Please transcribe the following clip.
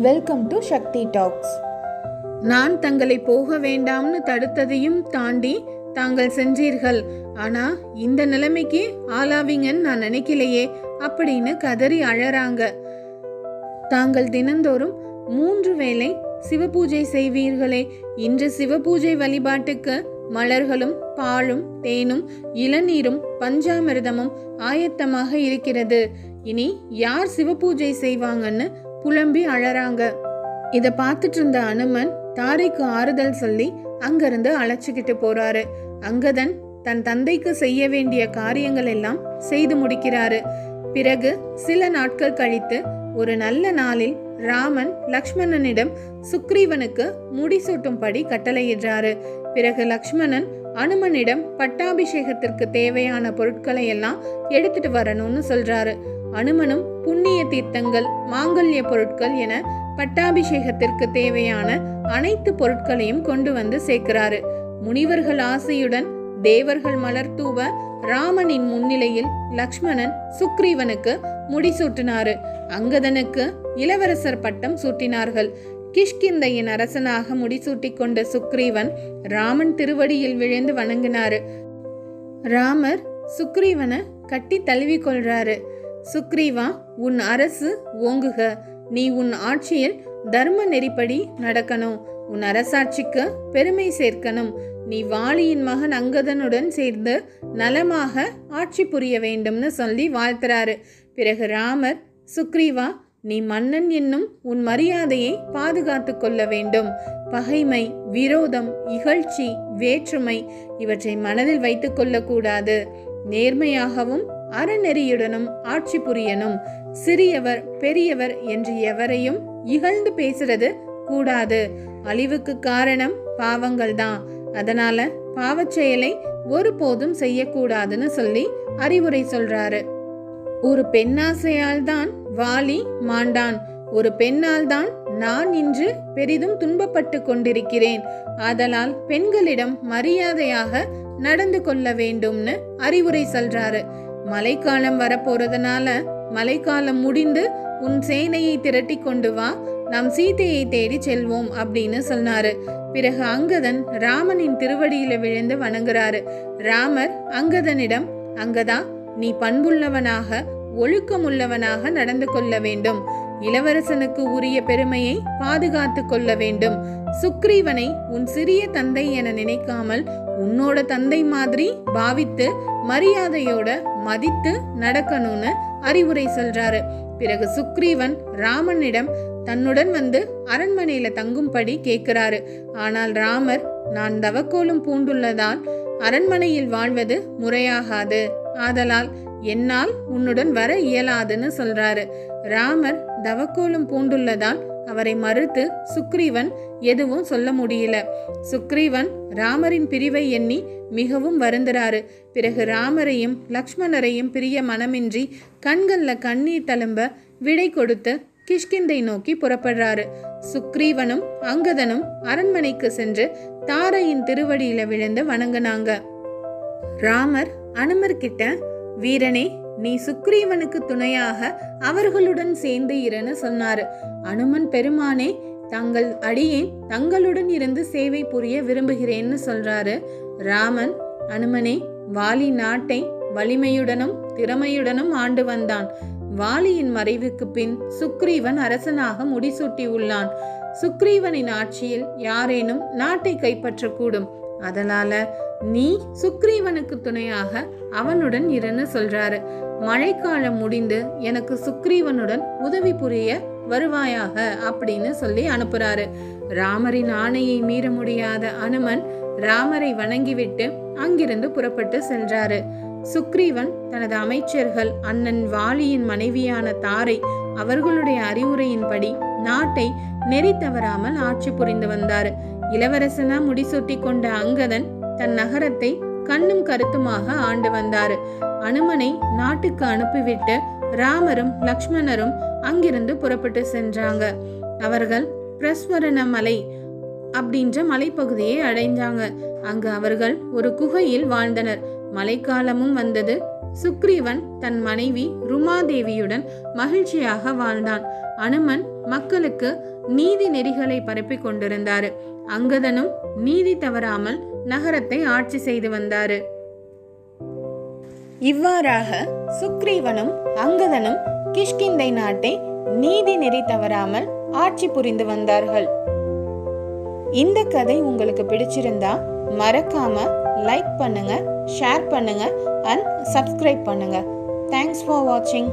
Welcome to Sakthi tax நான் தங்களை போக வேண்டாம்னு தடுத்ததையும் தாண்டி தாங்கள் செஞ்சீர்கள் ஆனா இந்த நிலைமைக்கு ஆளாவீங்கன்னு நான் நினைக்கலையே அப்படின்னு கதறி அழறாங்க. தாங்கள் தினந்தோறும் மூன்று வேளை சிவபூஜை செய்வீர்களே. இன்று சிவபூஜை வழிபாட்டுக்கு மலர்களும் பாலும் தேனும் இளநீரும் பஞ்சாமிர்தமும் ஆயத்தமாக இருக்கிறது. இனி யார் சிவபூஜை செய்வாங்கன்னு புலம்பி அழறாங்க. இத பார்த்துட்டு இருந்த அனுமன் தாரைக்கு ஆறுதல் சொல்லி அங்கிருந்து அழைச்சிக்கிட்டு போறாரு. அங்கதன் தன் தந்தைக்கு செய்ய வேண்டிய காரியங்கள் எல்லாம் செய்து முடிக்கிறாரு. பிறகு சில நாட்கள் கழித்து ஒரு நல்ல நாளில் ராமன் லக்ஷ்மணனிடம் சுக்ரீவனுக்கு முடிசூட்டும்படி கட்டளையிடுறாரு. பிறகு லக்ஷ்மணன் அனுமனிடம் பட்டாபிஷேகத்திற்கு தேவையான பொருட்களை எல்லாம் எடுத்துட்டு வரணும்னு சொல்றாரு. அனுமனும் புண்ணிய தீர்த்தங்கள் மாங்கல்ய பொருட்கள் என பட்டாபிஷேகத்திற்கு தேவையான அனைத்து பொருட்களையும் கொண்டு வந்து சேர்க்கிறாரு. முனிவர்கள் ஆசையுடன் தேவர்கள் மலர் தூவ ராமனின் முன்னிலையில் லக்ஷ்மணன் சுக்ரீவனுக்கு முடிசூட்டினாரு அங்கதனுக்கு இளவரசர் பட்டம் சூட்டினார்கள். கிஷ்கிந்தையின் அரசனாக முடிசூட்டி கொண்ட சுக்ரீவன் ராமன் திருவடியில் விழுந்து வணங்கினாரு. ராமர் சுக்ரீவனை கட்டி தழுவி கொள்றாரு. சுக்ரீவா உன் அரசு ஓங்குக. நீ உன் ஆட்சியில் தர்ம நெறிப்படி நடக்கணும். உன் அரசாட்சிக்கு பெருமை சேர்க்கணும். நீ வாலியின் மகன் அங்கதனுடன் சேர்ந்து நலமாக ஆட்சி புரிய வேண்டும்னு சொல்லி வாழ்த்துறாரு. பிறகு ராமர் சுக்ரீவா நீ மன்னன் என்னும் உன் மரியாதையை பாதுகாத்து கொள்ள வேண்டும். பகைமை விரோதம் இகழ்ச்சி வேற்றுமை இவற்றை மனதில் வைத்துக் கொள்ளக்கூடாது. நேர்மையாகவும் அறநெறியுடனும் ஆட்சி புரியணும் சிறியவர் பெரியவர் என்று எவரையும் இகழ்ந்து பேசுறது கூடாது. அழிவுக்கு காரணம் பாவங்கள் தான் அதனால பாவச் செயலை ஒருபோதும் செய்யக்கூடாதுன்னு சொல்லி அறிவுரை சொல்றாரு. ஒரு பெண்ணாசையால் தான் வாலி மாண்டான். ஒரு பெண்ணால் தான் நான் இன்று பெரிதும் துன்பப்பட்டு கொண்டிருக்கிறேன். ஆதலால் பெண்களிடம் மரியாதையாக நடந்து கொள்ள வேண்டும்னு அறிவுரை சொல்றாரு. மழைக்காலம் வரப்போறதுனால மழைக்காலம் முடிந்து உன் சேனையை திரட்டி கொண்டு வா நாம் சீதையை தேடி செல்வோம் அப்படின்னு சொன்னாரு. பிறகு அங்கதன் ராமனின் திருவடியில விழுந்து வணங்குறாரு. ராமர் அங்கதனிடம் அங்கதா நீ பண்புள்ளவனாக ஒழுக்கமுள்ளவனாக நடந்து கொள்ள வேண்டும். இளவரசனுக்கு உரிய பெருமையை பாதுகாத்து கொள்ள வேண்டும். சுக்ரீவனை உன் சிறிய தந்தை என நினைக்காமல் உன்னோட தந்தை மாதிரி பாவித்து மரியாதையோட மதித்து நடக்கணும்னு அறிவுரை சொல்றாரு. பிறகு சுக்ரீவன் ராமனிடம் தன்னுடன் வந்து அரண்மனையில தங்கும்படி கேட்கிறாரு. ஆனால் ராமர் நான் தவக்கோலம் பூண்டுள்ளதால் அரண்மனையில் வாழ்வது முறையாகாது. ஆதலால் என்னால் உன்னுடன் வர இயலாதுன்னு சொல்றாரு. ராமர் தவக்கோலம் பூண்டுள்ளதால் அவரை மறுத்து சுக்ரீவன் எதுவும் சொல்ல முடியல. சுக்ரீவன் ராமரின் பிரிவை எண்ணி மிகவும் வருந்துறாரு. பிறகு ராமரையும் லக்ஷ்மணரையும் பிரிய மனமின்றி கண்களில் கண்ணீர் தழும்ப விடை கொடுத்து கிஷ்கிந்தை நோக்கி புறப்படுறாரு. சுக்ரீவனும் அங்கதனும் அரண்மனைக்கு சென்று தாரையின் திருவடியில விழுந்து வணங்குனாங்க. ராமர் அனுமர் கிட்ட வீரனே நீ சுக்ரீவனுக்கு துணையாக அவர்களுடன் சேர்ந்து இரன்னு சொன்னாரு. அனுமன் பெருமானே தங்கள் அடியேன் தங்களுடன் இருந்து சேவை புரிய விரும்புகிறேன்னு சொல்றாரு. ராமன் அனுமனே வாலி நாட்டை வலிமையுடனும் திறமையுடனும் ஆண்டு வந்தான். வாலியின் மறைவுக்கு பின் சுக்ரீவன் அரசனாக முடிசூட்டி உள்ளான். சுக்ரீவனின் ஆட்சியில் யாரேனும் நாட்டை கைப்பற்றக்கூடும். அதனால நீ சுக்ரீவனுக்கு துணையாக அவனுடன் இருன்னு சொல்றாரு. மழைக்காலம் முடிந்து எனக்கு சுக்ரீவனுடன் உதவி புரிய வருவாயாக அப்படின்னு சொல்லி அனுப்புறாரு. ராமரின் ஆணையை மீற முடியாத அனுமன் ராமரை வணங்கிவிட்டு அங்கிருந்து புறப்பட்டு சென்றாரு. சுக்ரீவன் தனது அமைச்சர்கள் அண்ணன் வாலியின் மனைவியான தாரை அவர்களுடைய அறிவுரையின்படி நாட்டை நெறி தவறாமல் ஆட்சி புரிந்து வந்தார். இளவரசனா முடிசூட்டி கொண்ட அங்கதன் தன் நகரத்தை கண்ணும் கருத்துமாக ஆண்டு வந்தாரு. அனுமனை நாட்டுக்கு அனுப்பிவிட்டு ராமரும் லக்ஷ்மணரும் அங்கிருந்து புறப்பட்டு சென்றாங்க. அவர்கள் பிரஸ்வரண மலை அப்படின்ற மலைப்பகுதியை அடைஞ்சாங்க அங்கு அவர்கள் ஒரு குகையில் வாழ்ந்தனர். மழைக்காலமும் வந்தது. சுக்ரீவன் தன் மனைவி ருமாதேவியுடன் மகிழ்ச்சியாக வாழ்ந்தான். அனுமன் மக்களுக்கு நீதி நெறிகளை பரப்பிக் கொண்டிருந்தாரு. அங்கதனும் நீதி தவறாமல் நகரத்தை ஆட்சி செய்து வந்தாரு. இவ்வாறாக சுக்ரீவனும் அங்கதனும் கிஷ்கிந்தை நாட்டை நீதி நெறி தவறாமல் ஆட்சி புரிந்து வந்தார்கள். இந்த கதை உங்களுக்கு பிடிச்சிருந்தா மறக்காம லைக் பண்ணுங்க ஷேர் பண்ணுங்க அண்ட் சப்ஸ்கிரைப் பண்ணுங்க. தேங்க்ஸ் ஃபார் வாட்சிங்